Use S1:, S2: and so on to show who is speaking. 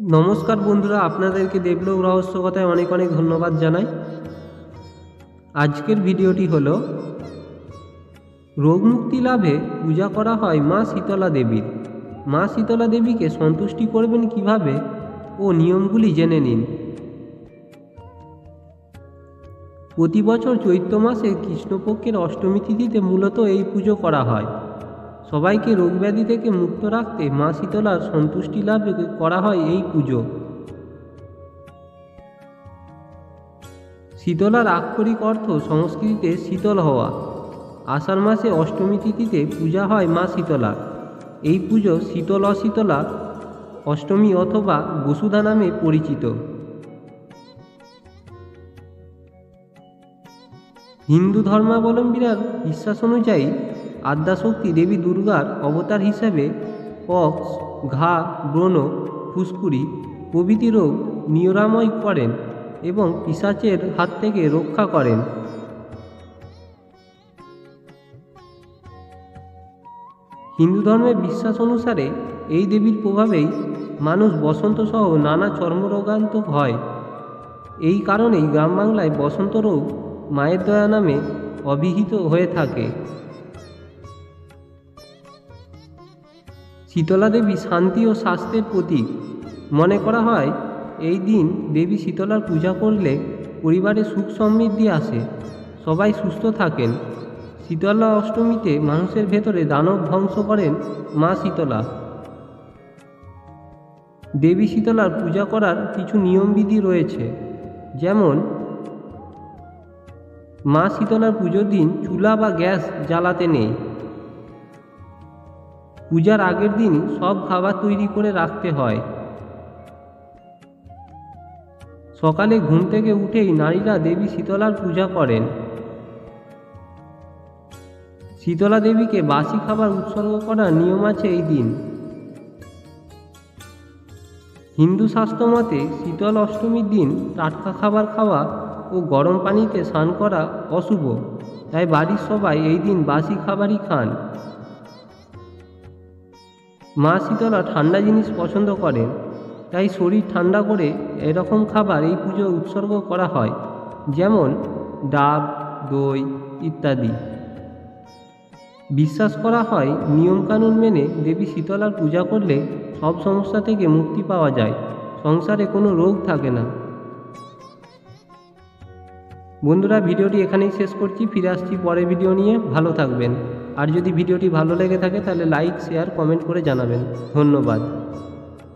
S1: নমস্কার বন্ধুরা, আপনাদেরকে দেবলোক রহস্য কথায় অনেক অনেক ধন্যবাদ জানাই। আজকের ভিডিওটি হলো রোগমুক্তি লাভে পূজা করা হয় মা শীতলা দেবীর। মা শীতলা দেবীকে সন্তুষ্টি করবেন কীভাবে ও নিয়মগুলি জেনে নিন। প্রতি বছর চৈত্র মাসে কৃষ্ণপক্ষের অষ্টমী তিথিতে মূলত এই পুজো করা হয়। সবাইকে রোগব্যাধি থেকে মুক্ত রাখতে মা শীতলার সন্তুষ্টি লাভে করা হয় এই পুজো। শীতলার আক্ষরিক অর্থ সংস্কৃতিতে শীতল হওয়া। আষাঢ় মাসে অষ্টমী তিথিতে পূজা হয় মা শীতলা এই পুজো শীতল অশীতলা, অষ্টমী অথবা বসুধা নামে পরিচিত। হিন্দু ধর্মাবলম্বীরা বিশ্বাস অনুযায়ী আদ্যাশক্তি দেবী দুর্গার অবতার হিসাবে পক্স ঘা, ব্রণ, ফুসকুড়ি প্রভৃতি রোগ নিরাময় করেন এবং পিসাচের হাত থেকে রক্ষা করেন। হিন্দু ধর্মের বিশ্বাস অনুসারে এই দেবীর প্রভাবেই মানুষ বসন্ত সহ নানা চর্মরোগান্ত হয় এই কারণেই গ্রাম বাংলায় বসন্ত রোগ মায়ের দয়া নামে অভিহিত হয়ে থাকে। শীতলা দেবী শান্তি ও স্বাস্থ্যের প্রতীক। মনে করা হয়, এই দিন দেবী শীতলার পূজা করলে পরিবারে সুখ সমৃদ্ধি আসে, সবাই সুস্থ থাকেন। শীতলা অষ্টমীতে মানুষের ভেতরে দানব ধ্বংস করেন মা শীতলা। দেবী শীতলার পূজা করার কিছু নিয়মবিধি রয়েছে, যেমন, মা শীতলার পুজোর দিন চুলা বা গ্যাস জ্বালাতে নেই। পূজার আগের দিন সব খাবার তৈরি করে রাখতে হয়। সকালে ঘুম থেকে উঠেই নারীরা দেবী শীতলার পূজা করেন। শীতলা দেবীকে বাসি খাবার উৎসর্গ করার নিয়ম আছে এই দিন। হিন্দু শাস্ত্র মতে শীতল অষ্টমীর দিন টাটকা খাবার খাওয়া ও গরম পানিতে স্নান করা অশুভ। তাই বাড়ির সবাই এই দিন বাসি খাবারই খান। মা শীতলা ঠান্ডা জিনিস পছন্দ করেন, তাই শরীর ঠান্ডা করে এরকম খাবার এই পুজো উৎসর্গ করা হয়, যেমন ডাব, দই ইত্যাদি। বিশ্বাস করা হয় নিয়মকানুন মেনে দেবী শীতলার পূজা করলে সব সমস্যা থেকে মুক্তি পাওয়া যায়, সংসারে কোনো রোগ থাকে না। বন্ধুরা, ভিডিওটি এখানেই শেষ করছি, ফিরে আসছি পরের ভিডিও নিয়ে। ভালো থাকবেন। আর যদি ভিডিওটি ভালো লেগে থাকে তাহলে লাইক শেয়ার কমেন্ট করে জানাবেন। ধন্যবাদ।